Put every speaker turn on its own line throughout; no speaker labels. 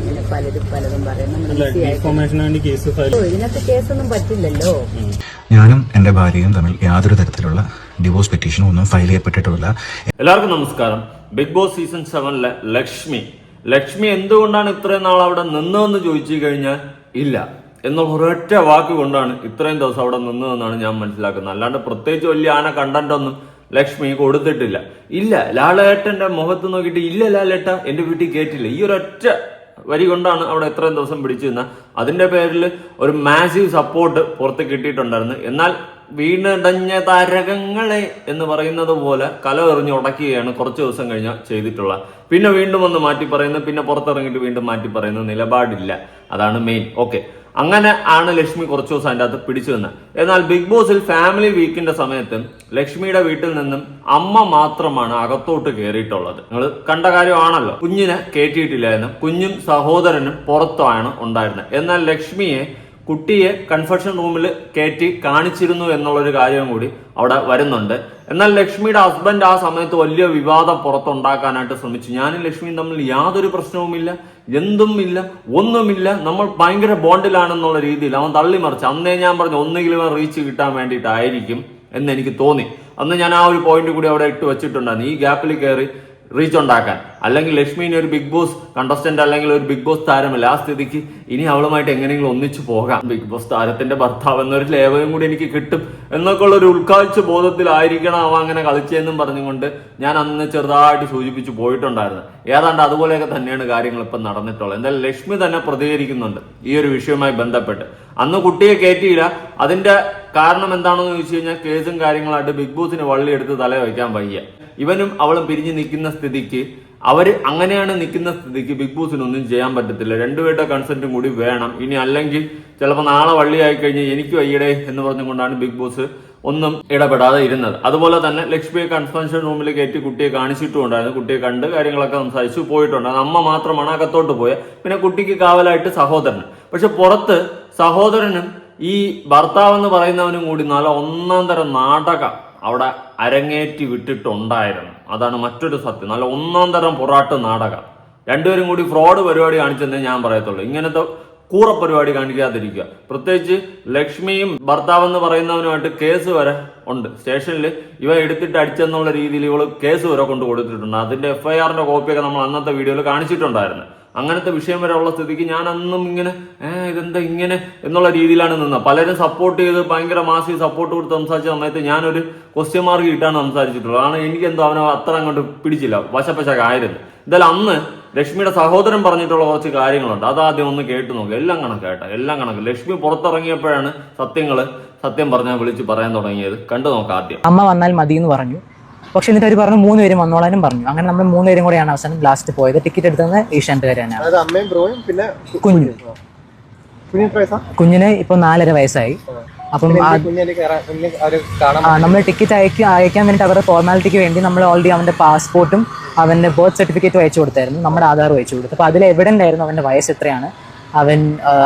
ഇങ്ങനെ പലരും പലതും ഇതിനകത്ത് കേസൊന്നും പറ്റില്ലല്ലോ.
ഞാനും എന്റെ ഭാര്യയും തമ്മിൽ യാതൊരു തരത്തിലുള്ള ഡിവോഴ്സ് പെറ്റീഷനും ഒന്നും ഫയൽ ചെയ്യപ്പെട്ടിട്ടുമില്ല.
എല്ലാവർക്കും നമസ്കാരം. ബിഗ് ബോസ് സീസൺ സെവനിലെ ലക്ഷ്മി. ലക്ഷ്മി എന്തുകൊണ്ടാണ് ഇത്രയും നാൾ അവിടെ നിന്നതെന്ന് ചോദിച്ചു കഴിഞ്ഞാൽ ഇല്ല. എന്നുള്ള ഒരൊറ്റ വാക്ക് കൊണ്ടാണ് ഇത്രയും ദിവസം അവിടെ നിന്നതെന്നാണ് ഞാൻ മനസ്സിലാക്കുന്നത്. അല്ലാണ്ട് പ്രത്യേകിച്ച് വലിയ ആന കണ്ടന്റ് ഒന്നും ലക്ഷ്മി കൊടുത്തിട്ടില്ല. ഇല്ല ലാലേട്ടന്റെ മുഖത്ത് നോക്കിയിട്ട് ഇല്ല ലാലേട്ട എന്റെ വീട്ടിൽ കേട്ടില്ല. ഈ ഒരൊറ്റ വരി കൊണ്ടാണ് അവിടെ എത്രയും ദിവസം പിടിച്ചു നിന്ന അതിന്റെ പേരിൽ ഒരു മാസീവ് സപ്പോർട്ട് പുറത്ത് കിട്ടിയിട്ടുണ്ടായിരുന്നു. എന്നാൽ വീണടഞ്ഞ താരകങ്ങളെ എന്ന് പറയുന്നത് പോലെ കല എറിഞ്ഞ് ഉടക്കുകയാണ് കുറച്ച് ദിവസം കഴിഞ്ഞ ചെയ്തിട്ടുള്ള പിന്നെ വീണ്ടും ഒന്ന് മാറ്റി പറയുന്നു പിന്നെ പുറത്തിറങ്ങിയിട്ട് വീണ്ടും മാറ്റി പറയുന്നു നിലപാടില്ല. അതാണ് മെയിൻ ഓക്കെ അങ്ങനെ ആണ് ലക്ഷ്മി കുറച്ചു ദിവസം അതിന്റെ അകത്ത് പിടിച്ചു നിന്നത്. എന്നാൽ ബിഗ് ബോസിൽ ഫാമിലി വീക്കിന്റെ സമയത്ത് ലക്ഷ്മിയുടെ വീട്ടിൽ നിന്നും അമ്മ മാത്രമാണ് അകത്തോട്ട് കയറിയിട്ടുള്ളത് നിങ്ങൾ കണ്ട കാര്യമാണല്ലോ. കുഞ്ഞിനെ കയറ്റിയിട്ടില്ലായിരുന്നു കുഞ്ഞും സഹോദരനും പുറത്താണ് ഉണ്ടായിരുന്നത്. എന്നാൽ ലക്ഷ്മിയെ കുട്ടിയെ കൺഫെഷൻ റൂമിൽ കയറ്റി കാണിച്ചിരുന്നു എന്നുള്ളൊരു കാര്യം കൂടി അവിടെ വരുന്നുണ്ട്. എന്നാൽ ലക്ഷ്മിയുടെ ഹസ്ബൻഡ് ആ സമയത്ത് വലിയ വിവാദം പുറത്തുണ്ടാക്കാനായിട്ട് ശ്രമിച്ചു. ഞാനും ലക്ഷ്മിയും തമ്മിൽ യാതൊരു പ്രശ്നവുമില്ല എന്തും ഇല്ല ഒന്നുമില്ല. നമ്മൾ ഭയങ്കര ബോണ്ടിലാണെന്നുള്ള രീതിയിൽ അവൻ തള്ളിമറിച്ച് അന്നേ ഞാൻ പറഞ്ഞു ഒന്നെങ്കിലും റീച്ച് കിട്ടാൻ വേണ്ടിയിട്ടായിരിക്കും. എന്ന് എനിക്ക് തോന്നി. അന്ന് ഞാൻ ആ ഒരു പോയിന്റ് കൂടി അവിടെ ഇട്ട് വെച്ചിട്ടുണ്ടായിരുന്നു. ഈ ഗ്യാപ്പിൽ കയറി റീച്ച് ഉണ്ടാക്കാൻ. അല്ലെങ്കിൽ ലക്ഷ്മിനെ ഒരു ബിഗ് ബോസ് കണ്ടസ്റ്റന്റ് അല്ലെങ്കിൽ ഒരു ബിഗ് ബോസ് താരമല്ല. ആ സ്ഥിതിക്ക് ഇനി അവളുമായിട്ട് എങ്ങനെയെങ്കിലും ഒന്നിച്ചു പോകാം. ബിഗ് ബോസ് താരത്തിന്റെ ഭർത്താവ് എന്നൊരു ലേവലും കൂടി എനിക്ക് കിട്ടും. എന്നൊക്കെ ഉള്ള ഒരു ഉൾക്കാഴ്ച ബോധത്തിലായിരിക്കണം അവ അങ്ങനെ കളിച്ചതെന്നും പറഞ്ഞുകൊണ്ട് ഞാൻ അന്ന് ചെറുതായിട്ട് സൂചിപ്പിച്ചു പോയിട്ടുണ്ടായിരുന്നു. ഏതാണ്ട് അതുപോലെയൊക്കെ തന്നെയാണ് കാര്യങ്ങൾ ഇപ്പം നടന്നിട്ടുള്ളത്. എന്തായാലും ലക്ഷ്മി തന്നെ പ്രതികരിക്കുന്നുണ്ട് ഈ ഒരു വിഷയവുമായി ബന്ധപ്പെട്ട്. അന്ന് കുട്ടിയെ കയറ്റിയില്ല. അതിന്റെ കാരണം എന്താണെന്ന് ചോദിച്ചു കഴിഞ്ഞാൽ കേസും കാര്യങ്ങളായിട്ട് ബിഗ് ബോസിന് വള്ളിയെടുത്ത് തല വയ്ക്കാൻ വയ്യ. ഇവനും അവളും പിരിഞ്ഞു നിൽക്കുന്ന സ്ഥിതിക്ക് അവർ അങ്ങനെയാണ് നിൽക്കുന്ന സ്ഥിതിക്ക് ബിഗ് ബോസിന് ഒന്നും ചെയ്യാൻ പറ്റത്തില്ല. രണ്ടുപേരുടെ കൺസെന്റും കൂടി വേണം. ഇനി അല്ലെങ്കിൽ ചിലപ്പോൾ നാളെ വള്ളിയായി കഴിഞ്ഞാൽ എനിക്ക് വയ്യടേ എന്ന് പറഞ്ഞുകൊണ്ടാണ് ബിഗ് ബോസ് ഒന്നും ഇടപെടാതെ ഇരുന്നത്. അതുപോലെ തന്നെ ലക്ഷ്മിയെ കൺഫെൻഷൻ റൂമിൽ കയറ്റി കുട്ടിയെ കാണിച്ചിട്ടുണ്ടായിരുന്നു കുട്ടിയെ കണ്ട് കാര്യങ്ങളൊക്കെ സംസാരിച്ചു പോയിട്ടുണ്ടായിരുന്നു അമ്മ മാത്രമാണ് അകത്തോട്ട് പോയത്. പിന്നെ കുട്ടിക്ക് കാവലായിട്ട് സഹോദരൻ പക്ഷെ പുറത്ത് സഹോദരനും ഈ ഭർത്താവ് എന്ന് പറയുന്നവനും കൂടി നല്ല ഒന്നാം തരം നാടകം അവിടെ അരങ്ങേറ്റി വിട്ടിട്ടുണ്ടായിരുന്നു. അതാണ് മറ്റൊരു സത്യം. നല്ല ഒന്നാം തരം പൊറാട്ട് നാടകം. രണ്ടുപേരും കൂടി ഫ്രോഡ് പരിപാടി കാണിച്ചെന്നേ ഞാൻ പറയത്തുള്ളൂ. ഇങ്ങനത്തെ കൂറ പരിപാടി കാണിക്കാതിരിക്കുക. പ്രത്യേകിച്ച് ലക്ഷ്മിയും ഭർത്താവ് എന്ന് പറയുന്നവനുമായിട്ട് കേസ് വരെ ഉണ്ട്. സ്റ്റേഷനിൽ ഇവ എടുത്തിട്ട് അടിച്ചെന്നുള്ള രീതിയിൽ ഇവൾ കേസ് വരെ കൊണ്ട് കൊടുത്തിട്ടുണ്ട് അതിന്റെ എഫ്ഐആറിന്റെ കോപ്പിയൊക്കെ നമ്മൾ അന്നത്തെ വീഡിയോയിൽ കാണിച്ചിട്ടുണ്ടായിരുന്നു. അങ്ങനത്തെ വിഷയം വരെ ഉള്ള സ്ഥിതിക്ക് ഞാൻ അന്നും ഇങ്ങനെ ഇതെന്താ ഇങ്ങനെ എന്നുള്ള രീതിയിലാണ് നിന്നത്. പലരും സപ്പോർട്ട് ചെയ്ത് ഭയങ്കര മാസി സപ്പോർട്ട് കൊടുത്ത് സംസാരിച്ച സമയത്ത് ഞാനൊരു ക്വസ്റ്റ്യൻ മാർക്ക് ഇട്ടാണ് സംസാരിച്ചിട്ടുള്ളത്. കാരണം എനിക്കെന്തോ അവനെ അത്ര അങ്ങോട്ട് പിടിച്ചില്ല. വശപ്പശക ആയിരുന്നു. എന്തായാലും അന്ന് ലക്ഷ്മിയുടെ സഹോദരൻ പറഞ്ഞിട്ടുള്ള കുറച്ച് കാര്യങ്ങളുണ്ട്. അതാദ്യം ഒന്ന് കേട്ടു നോക്കുക എല്ലാം കണക്കായിട്ട എല്ലാം കണക്ക്. ലക്ഷ്മി പുറത്തിറങ്ങിയപ്പോഴാണ് സത്യങ്ങൾ സത്യം പറഞ്ഞാൽ വിളിച്ച് പറയാൻ തുടങ്ങിയത്. കണ്ടു നോക്കാം ആദ്യം.
അമ്മ വന്നാൽ മതി എന്ന് പറഞ്ഞു. പക്ഷെ എന്നിട്ട് അവർ പറഞ്ഞു മൂന്ന് പേരും വന്നോളാനും പറഞ്ഞു. അങ്ങനെ നമ്മൾ മൂന്ന് പേരും കൂടെയാണ് അവസാനം ലാസ്റ്റ് പോയത്. ടിക്കറ്റ് എടുത്തത് ഏഷ്യാനെറ്റുകാരാണ്
അതായത് അമ്മയും ബ്രോയും പിന്നെ
കുഞ്ഞു. കുഞ്ഞിന് ഇപ്പൊ നാലര വയസ്സായി. അപ്പം നമ്മൾ ടിക്കറ്റ് അയക്കി അയക്കാൻ വേണ്ടിയിട്ട് അവരുടെ ഫോർമാലിറ്റിക്ക് വേണ്ടി നമ്മൾ ഓൾറെഡി അവന്റെ പാസ്പോർട്ടും അവന്റെ ബർത്ത് സർട്ടിഫിക്കറ്റും അയച്ചു കൊടുത്തായിരുന്നു. നമ്മുടെ ആധാർ അയച്ചു കൊടുത്തു. അപ്പോൾ അതിൽ എവിഡന്റ് ഉണ്ടായിരുന്നു? അവന്റെ വയസ്സ് എത്രയാണ്? അവൻ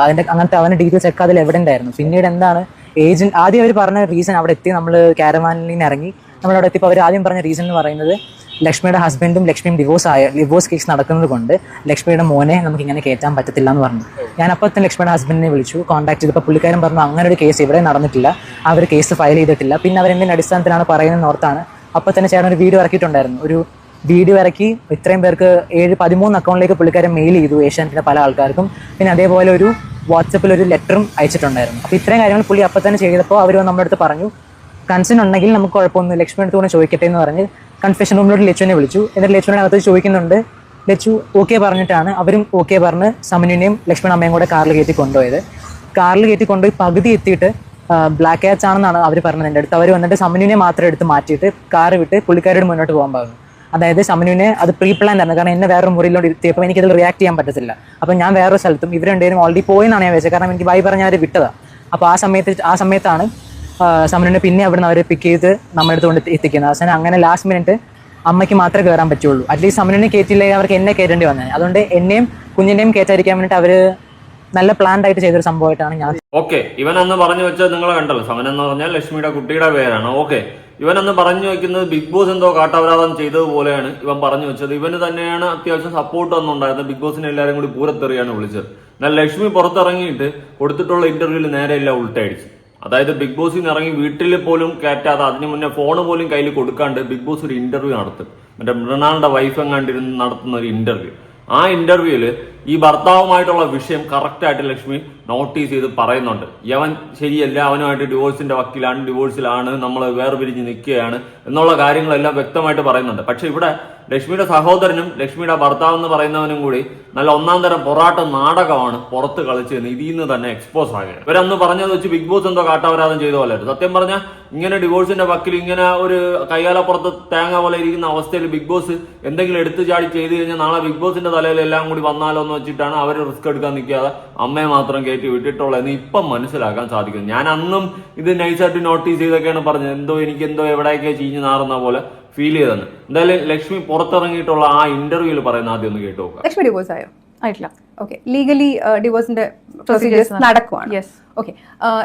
അതിന്റെ അങ്ങനത്തെ അവന്റെ ഡീറ്റെയിൽസ് ഒക്കെ അതിൽ എവിഡന്റ് ഉണ്ടായിരുന്നു? പിന്നീട് എന്താണ്? ഏജന്റ് ആദ്യം അവർ പറഞ്ഞ റീസൺ അവിടെ എത്തി. നമ്മൾ കാരവാനിൽ നിന്ന് ഇറങ്ങി. നമ്മൾ അവിടെ എത്തിയപ്പോൾ അവർ ആദ്യം പറഞ്ഞ റീസൺ എന്ന് പറയുന്നത് ലക്ഷ്മിയുടെ ഹസ്ബൻഡും ലക്ഷ്മിയും ഡിവോഴ്സ് ആയ ഡിവോഴ്സ് കേസ് നടക്കുന്നത് കൊണ്ട് ലക്ഷ്മിയുടെ മോനെ നമുക്ക് ഇങ്ങനെ കയറ്റാൻ പറ്റത്തില്ല എന്ന് പറഞ്ഞു. ഞാൻ അപ്പോൾ തന്നെ ലക്ഷ്മിയുടെ ഹസ്ബൻഡിനെ വിളിച്ചു കോൺടാക്ട് ചെയ്തപ്പോൾ പുള്ളിക്കാരൻ പറഞ്ഞു അങ്ങനെ ഒരു കേസ് ഇവിടെ നടന്നിട്ടില്ല. അവർ കേസ് ഫയൽ ചെയ്തിട്ടില്ല. പിന്നെ അവരെന്തിന്റെ അടിസ്ഥാനത്തിലാണ് പറയുന്നത് ഓർത്താണ്. അപ്പോൾ തന്നെ ചേട്ടൻ ഒരു വീഡിയോ ഇറക്കിയിട്ടുണ്ടായിരുന്നു. ഒരു വീഡിയോ ഇറക്കി ഇത്രയും പേർക്ക് ഏഴ് പതിമൂന്ന് അക്കൗണ്ടിലേക്ക് പുള്ളിക്കാരൻ മെയിൽ ചെയ്തു ഏഷ്യാനെറ്റിലെ പല ആൾക്കാർക്കും. പിന്നെ അതേപോലെ ഒരു വാട്സപ്പിൽ ഒരു ലെറ്ററും അയച്ചിട്ടുണ്ടായിരുന്നു. അപ്പോൾ ഇത്രയും കാര്യങ്ങൾ പുള്ളി അപ്പോൾ തന്നെ ചെയ്തപ്പോൾ അവർ നമ്മുടെ അടുത്ത് പറഞ്ഞു കൺസേൺ ഉണ്ടെങ്കിൽ നമുക്ക് കുഴപ്പമൊന്നും ലക്ഷ്മി അടുത്ത് കൂടെ ചോദിക്കട്ടെ എന്ന് പറഞ്ഞ് കൺഫെഷൻ റൂമിലോട്ട് ലച്ചുവിനെ വിളിച്ചു. എന്നിട്ട് ലച്ചുവിനെ അകത്ത് ചോദിക്കുന്നുണ്ട് ലച്ചു ഓക്കെ പറഞ്ഞിട്ടാണ് അവരും ഓക്കെ പറഞ്ഞ് സമനുവിനെയും ലക്ഷ്മണ അമ്മയും കൂടെ കാറിൽ കയറ്റി കൊണ്ടുപോയത്. കാറിൽ കയറ്റി കൊണ്ടുപോയി പകുതി എത്തിയിട്ട് ബ്ലാക്ക് ക്യാച്ച് ആണെന്നാണ് അവർ പറഞ്ഞത്. എന്റെ അടുത്ത് അവർ വന്നിട്ട് സമനുവിനെ മാത്രം എടുത്ത് മാറ്റിയിട്ട് കാർ വിട്ട് പുള്ളിക്കാരോട് മുന്നോട്ട് പോകാൻ പറഞ്ഞു. അതായത് സമനുവിനെ അത് പ്രീ പ്ലാൻ ആയിരുന്നു. കാരണം എന്നെ വേറൊരു മുറിയിലോട്ട് ഇരുത്തിയപ്പോൾ എനിക്കതിൽ റിയാക്ട് ചെയ്യാൻ പറ്റത്തില്ല. അപ്പോൾ ഞാൻ വേറൊരു സ്ഥലത്തും ഇവർ രണ്ടുപേരും ഓൾറെഡി പോയെന്നാണ് ഞാൻ വെച്ചത് കാരണം എനിക്ക് ബൈ പറഞ്ഞാൽ വിട്ടതാണ് അപ്പോൾ ആ സമയത്ത് ആ സമയത്താണ് സമനുവിനെ പിന്നെ അവിടുന്ന് അവരെ പിക്ക് ചെയ്ത് നമ്മുടെ അടുത്ത് കൊണ്ട് എത്തിക്കുന്നത് അവസാനം അങ്ങനെ ലാസ്റ്റ് മിനിറ്റ് അമ്മയ്ക്ക് മാത്രമേ കയറാൻ പറ്റുള്ളൂ. അറ്റ്ലീസ്റ്റ് സമനുവിനെ കയറ്റിയില്ലെങ്കിൽ അവർക്ക് എന്നെ കയറ്റേണ്ടി വന്നത് അതുകൊണ്ട് എന്നെയും കുഞ്ഞിനെയും കയറ്റാതിരിക്കാൻ വേണ്ടിയിട്ട് അവർ നല്ല പ്ലാൻഡ് ആയിട്ട് ചെയ്തൊരു സംഭവമായിട്ടാണ് ഞാൻ
ഓക്കെ ഇവൻ അന്ന് പറഞ്ഞു വെച്ചത് നിങ്ങൾ കണ്ടല്ലോ. സമൻ എന്ന് പറഞ്ഞാൽ ലക്ഷ്മിയുടെ കുട്ടിയുടെ പേരാണ്. ഓക്കെ ഇവൻ ഇവനന്ന് പറഞ്ഞു വെക്കുന്നത് ബിഗ് ബോസ് എന്തോ കാട്ടപരാധം ചെയ്തതുപോലെയാണ് ഇവൻ പറഞ്ഞു വെച്ചത്. ഇവന് തന്നെയാണ് അത്യാവശ്യം സപ്പോർട്ട് ഒന്നുണ്ടായിരുന്നത് ബിഗ് ബോസിനെ എല്ലാവരും കൂടി പൂരത്തെറിയാണ് വിളിച്ചത്. എന്നാൽ ലക്ഷ്മി പുറത്തിറങ്ങിയിട്ട് കൊടുത്തിട്ടുള്ള ഇന്റർവ്യൂവിൽ നേരെ എല്ലാം ഉൾട്ടയടിച്ചു. അതായത് ബിഗ് ബോസിൽ നിന്ന് ഇറങ്ങി വീട്ടിൽ പോലും കയറ്റാതെ അതിനു മുന്നേ ഫോൺ പോലും കയ്യിൽ കൊടുക്കാണ്ട് ബിഗ് ബോസ് ഒരു ഇന്റർവ്യൂ നടത്തും. മറ്റേ മൃണാളിന്റെ വൈഫ് എങ്ങാണ്ടിരുന്ന് നടത്തുന്ന ഒരു ഇന്റർവ്യൂ ആ ഇന്റർവ്യൂവിൽ ഈ ഭർത്താവുമായിട്ടുള്ള വിഷയം കറക്റ്റായിട്ട് ലക്ഷ്മി നോട്ടീസ് ചെയ്ത് പറയുന്നുണ്ട്. യവൻ ശരിയല്ല അവനുമായിട്ട് ഡിവോഴ്സിന്റെ വക്കിലാണ് ഡിവോഴ്സിലാണ് നമ്മൾ വേർപിരിഞ്ഞ് നിൽക്കുകയാണ് എന്നുള്ള കാര്യങ്ങളെല്ലാം വ്യക്തമായിട്ട് പറയുന്നുണ്ട്. പക്ഷെ ഇവിടെ ലക്ഷ്മിയുടെ സഹോദരനും ലക്ഷ്മിയുടെ ഭർത്താവ് എന്ന് പറയുന്നവനും കൂടി നല്ല ഒന്നാം തരം പൊറാട്ട നാടകമാണ് പുറത്ത് കളിച്ചതെന്ന് ഇതിൽ നിന്ന് തന്നെ എക്സ്പോസ് ആകുകയാണ് ഇവരന്ന് പറഞ്ഞത് വെച്ച് ബിഗ് ബോസ് എന്തോ കാട്ടാപരാധം ചെയ്ത പോലെ സത്യം പറഞ്ഞാൽ ഇങ്ങനെ ഡിവോഴ്സിന്റെ വക്കിൽ ഇങ്ങനെ ഒരു കൈകാലപ്പുറത്ത് തേങ്ങ പോലെ ഇരിക്കുന്ന അവസ്ഥയിൽ ബിഗ് ബോസ് എന്തെങ്കിലും എടുത്തു ചാടി ചെയ്തു കഴിഞ്ഞാൽ നാളെ ബിഗ് ബോസിന്റെ തലയിൽ എല്ലാം കൂടി വന്നാലോ എന്ന് വെച്ചിട്ടാണ് അവർ റിസ്ക് എടുക്കാൻ നിൽക്കാതെ അമ്മയെ മാത്രം കയറ്റി വിട്ടിട്ടുള്ളതെന്ന് ഇപ്പം മനസ്സിലാക്കാൻ സാധിക്കും ഞാൻ അന്നും ഇത് നൈസായിട്ട് നോട്ടീസ് ചെയ്തൊക്കെയാണ് പറഞ്ഞത്. എന്തോ എനിക്ക് എന്തോ എവിടെയൊക്കെ ചീഞ്ഞ് നാറുന്ന പോലെ ഫീൽ ചെയ്തെന്ന് എന്തായാലും ലക്ഷ്മി പുറത്തിറങ്ങിയിട്ടുള്ള ആ ഇന്റർവ്യൂവിൽ പറയുന്ന ആദ്യം ഒന്ന് കേട്ടു നോക്കാം.
ലക്ഷ്മി ഡിവോഴ്സ് ആയോ
ആയിട്ടില്ല.
ഓക്കെ ലീഗലി ഡിവോഴ്സിന്റെ പ്രൊസീജിയേഴ്സ് നടക്കുവാണ്. ഓക്കെ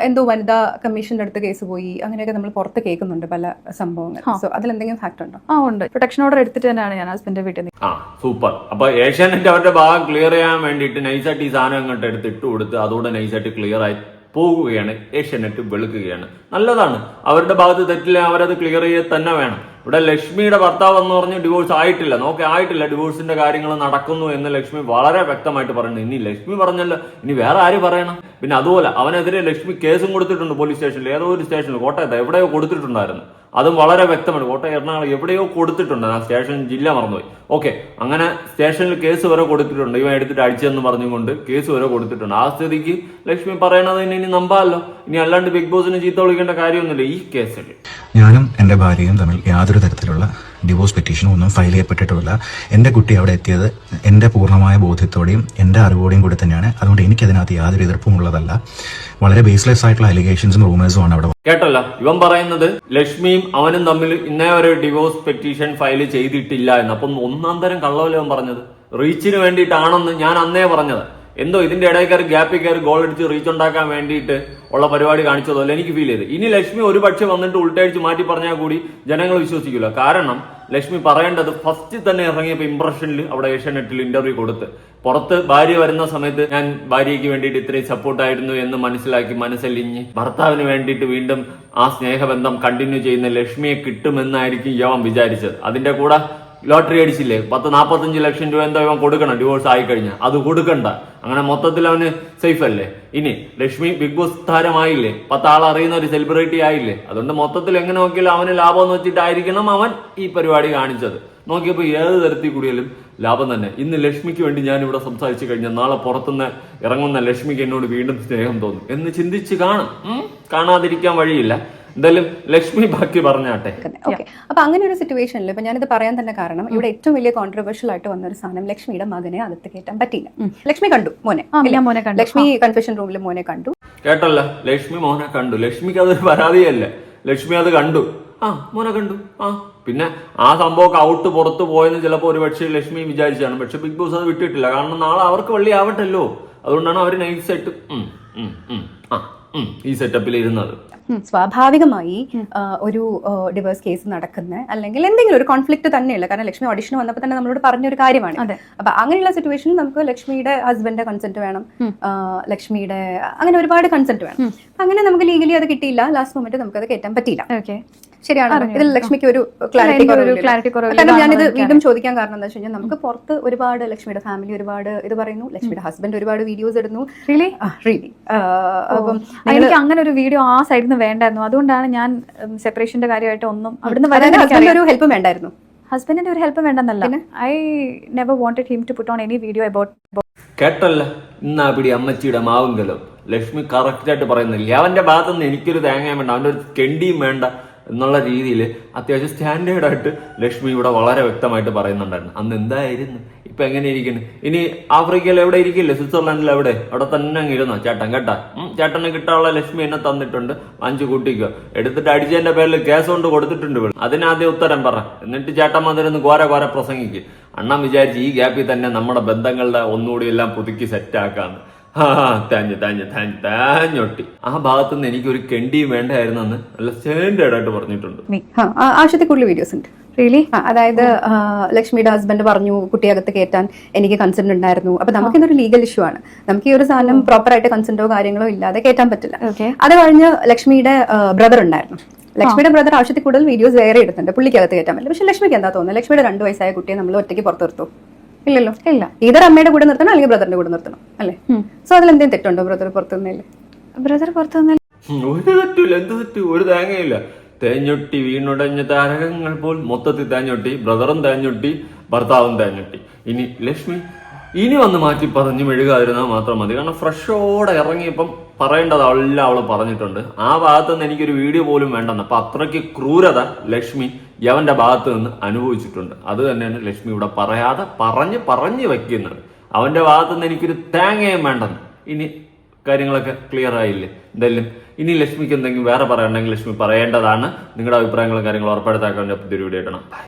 എന്തോ വനിതാ കമ്മീഷന്റെ അടുത്ത് കേസ് പോയി. അങ്ങനെയൊക്കെ നമ്മൾ പുറത്ത് കേൾക്കുന്നുണ്ട് പല സംഭവങ്ങൾ. സോ അതിലെന്തെങ്കിലും ഫാക്ട് ഉണ്ടോ?
ആ ഉണ്ട്. പ്രൊട്ടക്ഷൻ ഓർഡർ എടുത്തിട്ട് തന്നെയാണ് ഞാൻ ഹസ്ബൻഡിന്റെ വീട്ടിൽ നിന്ന്
ആ സൂപ്പർ അപ്പൊ ഏഷ്യാനെറ്റ് അവരുടെ ഭാഗം ക്ലിയർ ചെയ്യാൻ വേണ്ടിയിട്ട് നൈസായിട്ട് ഈ സാധനം അങ്ങോട്ട് എടുത്ത് ഇട്ട് കൊടുത്ത് അതോടെ നൈസായിട്ട് ക്ലിയർ ആയി പോകുകയാണ്. ഏഷ്യാനെറ്റ് വെളുക്കുകയാണ്. നല്ലതാണ്. അവരുടെ ഭാഗത്ത് തെറ്റില്ല. അവരത് ക്ലിയർ ചെയ്ത് തന്നെ വേണം. ഇവിടെ ലക്ഷ്മിയുടെ ഭർത്താവ് എന്ന് പറഞ്ഞ് ഡിവോഴ്സ് ആയിട്ടില്ല. നോക്കെ ആയിട്ടില്ല. ഡിവോഴ്സിന്റെ കാര്യങ്ങൾ നടക്കുന്നു എന്ന് ലക്ഷ്മി വളരെ വ്യക്തമായിട്ട് പറയുന്നു ഇനി ലക്ഷ്മി പറഞ്ഞല്ലോ. ഇനി വേറെ ആര് പറയണം? പിന്നെ അതുപോലെ അവനെതിരെ ലക്ഷ്മി കേസും കൊടുത്തിട്ടുണ്ട് പോലീസ് സ്റ്റേഷനിൽ. ഏതോ ഒരു സ്റ്റേഷനിൽ കോട്ടയത്ത് എവിടെയോ കൊടുത്തിട്ടുണ്ടായിരുന്നു. അതും വളരെ വ്യക്തമാണ്. കോട്ടയം എറണാകുളം എവിടെയോ കൊടുത്തിട്ടുണ്ട്. ആ സ്റ്റേഷൻ ജില്ല മറന്നുപോയി. ഓക്കെ അങ്ങനെ സ്റ്റേഷനിൽ കേസ് വരെ കൊടുത്തിട്ടുണ്ട്. ഇവൻ എടുത്തിട്ട് അടിച്ചെന്ന് പറഞ്ഞുകൊണ്ട് കേസ് വരെ കൊടുത്തിട്ടുണ്ട്. ആ സ്ഥിതിക്ക് ലക്ഷ്മി പറയണത് ഇനി നമ്പാലോ ഇനി അല്ലാണ്ട് ബിഗ് ബോസിന് ചീത്ത വിളിക്കേണ്ട കാര്യമൊന്നുമില്ല. ഈ കേസിൽ
ഞാനും എന്റെ ഭാര്യയും തമ്മിൽ യാതൊരു തരത്തിലുള്ള ഡിവോഴ്സ് പെറ്റീഷനും ഒന്നും ഫയൽ ചെയ്യപ്പെട്ടിട്ടുമില്ല. എന്റെ കുട്ടി അവിടെ എത്തിയത് എന്റെ പൂർണമായ ബോധ്യത്തോടെയും എന്റെ അറിവോടെയും കൂടി തന്നെയാണ്. അതുകൊണ്ട് എനിക്കതിനകത്ത് യാതൊരു എതിർപ്പും ഉള്ളതല്ല. വളരെ ബേസ്ലെസ് ആയിട്ടുള്ള അലിഗേഷൻസും റൂമേഴ്സും ആണ് അവിടെ
കേട്ടല്ലോ? ഇവൻ പറയുന്നത് ലക്ഷ്മിയും അവനും തമ്മിൽ ഇന്നേ ഒരു ഡിവോഴ്സ് പെറ്റീഷൻ ഫയൽ ചെയ്തിട്ടില്ല എന്ന്. അപ്പം ഒന്നാം തരം കള്ളവല്ലേ പറഞ്ഞത്? റീച്ചിന് വേണ്ടിയിട്ടാണെന്ന് ഞാൻ അന്നേ പറഞ്ഞത്. എന്തോ ഇതിന്റെ ഇടയിൽ കയറി ഗ്യാപ്പിൽ കയറി ഗോൾ അടിച്ച് റീച്ച് ഉണ്ടാക്കാൻ വേണ്ടിയിട്ട് ഉള്ള പരിപാടി കാണിച്ചതല്ല എനിക്ക് ഫീൽ ചെയ്ത് ഇനി ലക്ഷ്മി ഒരു പക്ഷെ വന്നിട്ട് ഉൾട്ടടിച്ച് മാറ്റി പറഞ്ഞാൽ കൂടി ജനങ്ങൾ വിശ്വസിക്കില്ല. കാരണം ലക്ഷ്മി പറയേണ്ടത് ഫസ്റ്റ് തന്നെ ഇറങ്ങിയപ്പോൾ ഇംപ്രഷനിൽ അവിടെ ഏഷ്യാനെറ്റിൽ ഇന്റർവ്യൂ കൊടുത്ത്. പുറത്ത് ഭാര്യ വരുന്ന സമയത്ത് ഞാൻ ഭാര്യയ്ക്ക് വേണ്ടിയിട്ട് ഇത്രയും സപ്പോർട്ടായിരുന്നു എന്ന് മനസ്സിലാക്കി മനസ്സലിഞ്ഞ് ഭർത്താവിന് വേണ്ടിയിട്ട് വീണ്ടും ആ സ്നേഹബന്ധം കണ്ടിന്യൂ ചെയ്യുന്ന ലക്ഷ്മിയെ കിട്ടുമെന്നായിരിക്കും യവൻ വിചാരിച്ചത്. അതിന്റെ കൂടെ ലോട്ടറി അടിച്ചില്ലേ? പത്ത് നാൽപ്പത്തഞ്ച് ലക്ഷം രൂപ എന്തോ ഇവൻ കൊടുക്കണം ഡിവോഴ്സ് ആയി കഴിഞ്ഞാൽ അത് കൊടുക്കണ്ട. അങ്ങനെ മൊത്തത്തിൽ അവന് സേഫ് അല്ലേ? ഇനി ലക്ഷ്മി ബിഗ് ബോസ് താരമായില്ലേ? പത്താൾ അറിയുന്ന ഒരു സെലിബ്രിറ്റി ആയില്ലേ? അതുകൊണ്ട് മൊത്തത്തിൽ എങ്ങനെ നോക്കിയാലും അവന് ലാഭം എന്ന് വെച്ചിട്ടായിരിക്കണം അവൻ ഈ പരിപാടി കാണിച്ചത്. നോക്കിയപ്പോൾ ഏത് തരത്തിൽ കൂടിയാലും ലാഭം തന്നെ. ഇന്ന് ലക്ഷ്മിക്ക് വേണ്ടി ഞാൻ ഇവിടെ സംസാരിച്ചു കഴിഞ്ഞാൽ നാളെ പുറത്തുനിന്ന് ഇറങ്ങുന്ന ലക്ഷ്മിക്ക് എന്നോട് വീണ്ടും സ്നേഹം തോന്നും. എന്ന് ചിന്തിച്ച് കാണും. കാണാതിരിക്കാൻ വഴിയില്ല. എന്തായാലും ലക്ഷ്മി ബാക്കി പറഞ്ഞാട്ടെ.
ഓക്കെ. അപ്പൊ അങ്ങനെ ഒരു സിറ്റുവേഷനിൽ ഇപ്പൊ ഞാനിത് പറയാൻ തന്നെ കാരണം ഇവിടെ ഏറ്റവും വലിയ കോൺട്രവേഴ്ഷ്യൽ ആയിട്ട് വന്ന ഒരു സാധനം ലക്ഷ്മിയുടെ മകനെ അകത്ത് കയറ്റാൻ പറ്റിയില്ല. ലക്ഷ്മി കണ്ടു മോനെ
ഞാൻ മോനെ കണ്ടു.
ലക്ഷ്മി കൺഫെഷൻ റൂമിൽ മോനെ കണ്ടു.
കേട്ടല്ല ലക്ഷ്മി മോനെ കണ്ടു. ലക്ഷ്മിക്ക് അതൊരു പരാതിയല്ല. ലക്ഷ്മി അത് കണ്ടു. ആ മോനെ കണ്ടു. ആ പിന്നെ ആ സംഭവമൊക്കെ ഔട്ട് പുറത്ത് പോയെന്ന് ചിലപ്പോൾ ഒരു പക്ഷേ ലക്ഷ്മി വിചാരിച്ചാണ്. പക്ഷെ ബിഗ് ബോസ് അത് വിട്ടിട്ടില്ല. കാരണം നാളെ അവർക്ക് വള്ളി ആവട്ടല്ലോ. അതുകൊണ്ടാണ് അവർ നൈസായിട്ട് ഉം, ഉം, ഉം, ആ, ഈ സെറ്റപ്പിൽ ഇരുന്നത്
സ്വാഭാവികമായി ഒരു ഡിവേഴ്സ് കേസ് നടക്കുന്ന അല്ലെങ്കിൽ എന്തെങ്കിലും ഒരു കോൺഫ്ലിക്ട് തന്നെയുള്ള കാരണം ലക്ഷ്മി ഓഡിഷൻ വന്നപ്പോൾ തന്നെ നമ്മളോട് പറഞ്ഞ ഒരു
കാര്യമാണ്.
അപ്പൊ അങ്ങനെയുള്ള സിറ്റുവേഷനിൽ നമുക്ക് ലക്ഷ്മിയുടെ ഹസ്ബൻഡിന്റെ കൺസെന്റ് വേണം. ലക്ഷ്മിയുടെ അങ്ങനെ ഒരുപാട് കൺസെന്റ് വേണം. അങ്ങനെ നമുക്ക് ലീഗലി അത് കിട്ടിയില്ല. ലാസ്റ്റ് മൊമെന്റ് നമുക്ക് അത് കയറ്റാൻ പറ്റിയില്ല.
ഓക്കെ
ശരിയാണ്. ഇതിൽ ലക്ഷ്മിക്ക് ഒരു ക്ലാരിറ്റി
clarity കുറവില്ല.
കാരണം ഞാനിത് വീണ്ടും ചോദിക്കാൻ കാരണം എന്താ വെച്ചാൽ നമുക്ക് പുറത്ത് ഒരുപാട് ലക്ഷ്മിയുടെ ഫാമിലി ഒരുപാട് ഇത് പറയുന്നു. ലക്ഷ്മിയുടെ ഹസ്ബൻഡ് ഒരുപാട് വീഡിയോസ് ഇടുന്നു? റിയലി അപ്പം
എനിക്ക് അങ്ങനെ ഒരു വീഡിയോ ആ സൈഡിൽ നിന്ന് വേണ്ടായിരുന്നു. അതുകൊണ്ടാണ് ഞാൻ സെപ്പറേഷന്റെ കാര്യമായിട്ട് ഒന്നും അവിടുന്ന്
ഹസ്ബൻഡ്
വരാൻ
ഒരു ഹെൽപ്പ് വേണ്ടായിരുന്നു.
ഹസ്ബൻഡിന്റെ ഒരു help വേണ്ടെന്നല്ല. I never wanted him to put on any video about
കേട്ടല്ല? ഇന്നാ പിടി അമ്മച്ചിയുടെ മാവുങ്കലോ. ലക്ഷ്മി കറക്റ്റ് ആയിട്ട് പറയുന്നില്ല? അവന്റെ ഭാഗത്തുനിന്ന് എനിക്കൊരു തേങ്ങയും വേണ്ട. അവന്റെ ഒരു കെണ്ടിയും വേണ്ട. എന്നുള്ള രീതിയിൽ അത്യാവശ്യം സ്റ്റാൻഡേർഡ് ആയിട്ട് ലക്ഷ്മി ഇവിടെ വളരെ വ്യക്തമായിട്ട് പറയുന്നുണ്ടായിരുന്നു. അന്ന് എന്തായിരുന്നു? ഇപ്പൊ എങ്ങനെ ഇരിക്കുന്നു? ഇനി ആഫ്രിക്കയിൽ എവിടെ ഇരിക്കില്ലേ? സ്വിറ്റ്സർലാൻഡിൽ എവിടെ? അവിടെ തന്നെ ഇരുന്നോ? ചേട്ടൻ കേട്ടാ? ചേട്ടനെ കിട്ടാനുള്ള ലക്ഷ്മി എന്നെ തന്നിട്ടുണ്ട്. വാങ്ങിച്ചു കൂട്ടിക്കോ. എടുത്തിട്ട് അടിച്ചതിന്റെ പേരിൽ കേസ് കൊണ്ട് കൊടുത്തിട്ടുണ്ട് ഇവൾ അതിനാദ്യം ഉത്തരം പറ. എന്നിട്ട് ചേട്ടൻ വന്നിരുന്ന് ഘോര ഘോര പ്രസംഗിക്ക്. അണ്ണൻ വിചാരിച്ച് ഈ ഗ്യാപ്പിൽ തന്നെ നമ്മുടെ ബന്ധങ്ങളുടെ ഒന്നുകൂടി എല്ലാം പുതുക്കി സെറ്റ് ആക്കാന്ന്. ആ താഞ്ഞു താഞ്ഞു താഞ്ഞു താഞ്ഞൊട്ടി ആ ഭാഗത്തു നിന്ന് എനിക്കൊരു കെണ്ടിയും വേണ്ടായിരുന്നെന്ന് നല്ല സ്റ്റാൻഡേർഡ് ആയിട്ട് പറഞ്ഞിട്ടുണ്ട്
ആവശ്യത്തിൽ കൂടുതൽ വീഡിയോസ് ഉണ്ട്.
റിയലി
അതായത് ലക്ഷ്മിയുടെ ഹസ്ബൻഡ് പറഞ്ഞു കുട്ടിയകത്ത് കയറ്റാൻ എനിക്ക് കൺസെന്റ് ഉണ്ടായിരുന്നു. അപ്പൊ നമുക്ക് ഇതൊരു ലീഗൽ ഇഷ്യൂ ആണ്. നമുക്ക് ഈ ഒരു സാധനം പ്രോപ്പർ ആയിട്ട് കൺസെന്റോ കാര്യങ്ങളോ ഇല്ലാതെ കയറ്റാൻ പറ്റില്ല.
Okay.
അത് കഴിഞ്ഞ് ലക്ഷ്മിയുടെ ബ്രദർ ഉണ്ടായിരുന്നു. ലക്ഷ്മിയുടെ ബ്രദർ ആവശ്യത്തിൽ കൂടുതൽ വീഡിയോസ് വേറെ എടുത്തിട്ടുണ്ട് പുള്ളിക്കകത്ത് കയറ്റാൻ പറ്റില്ല. പക്ഷെ ലക്ഷ്മിക്ക് എന്താ തോന്നുന്നത്? ലക്ഷ്മിയുടെ രണ്ട് വയസ്സായ കുട്ടിയെ നമ്മൾ ഒറ്റയ്ക്ക് പുറത്ത് ഇല്ലല്ലോ
ഇല്ല.
ഇതർ അമ്മയുടെ കൂടെ നിർത്തണം അല്ലെങ്കിൽ ബ്രദറിന്റെ കൂടെ നിർത്തണം അല്ലേ? സോ അതിൽ എന്തെങ്കിലും തെറ്റുണ്ടോ ബ്രദർ പുറത്തു
ബ്രദർ പുറത്തു
ഒരു തെറ്റില്ല എന്ത് തെറ്റു? ഒരു തേങ്ങയില്ല. തേഞ്ഞൊട്ടി വീണുടഞ്ഞ താരകങ്ങൾ പോൽ മൊത്തത്തിൽ തേഞ്ഞൊട്ടി ബ്രദറും തേഞ്ഞൊട്ടി ഭർത്താവും തേഞ്ഞൊട്ടി. ഇനി ലക്ഷ്മി ഇനി വന്ന് മാറ്റി പറഞ്ഞു മെഴുകാതിരുന്നാൽ മാത്രം മതി. കാരണം ഫ്രഷോടെ ഇറങ്ങിയപ്പം പറയേണ്ടത് എല്ലാം അവൾ പറഞ്ഞിട്ടുണ്ട്. ആ ഭാഗത്ത് നിന്ന് എനിക്കൊരു വീഡിയോ പോലും വേണ്ടെന്ന്. അപ്പൊ അത്രയ്ക്ക് ക്രൂരത ലക്ഷ്മി യവന്റെ ഭാഗത്ത് നിന്ന് അനുഭവിച്ചിട്ടുണ്ട്. അത് തന്നെയാണ് ലക്ഷ്മി ഇവിടെ പറയാതെ പറഞ്ഞ് പറഞ്ഞു വയ്ക്കുന്നത് അവന്റെ ഭാഗത്ത് നിന്ന് എനിക്കൊരു തേങ്ങയും വേണ്ടെന്ന്. ഇനി കാര്യങ്ങളൊക്കെ ക്ലിയർ ആയില്ലേ? എന്തായാലും ഇനി ലക്ഷ്മിക്ക് എന്തെങ്കിലും വേറെ പറയണമെങ്കിൽ ലക്ഷ്മി പറയേണ്ടതാണ്. നിങ്ങളുടെ അഭിപ്രായങ്ങളും കാര്യങ്ങളും ഉറപ്പെടുത്താക്കാൻ പുതിയൊരു വീഡിയോ ഇടണം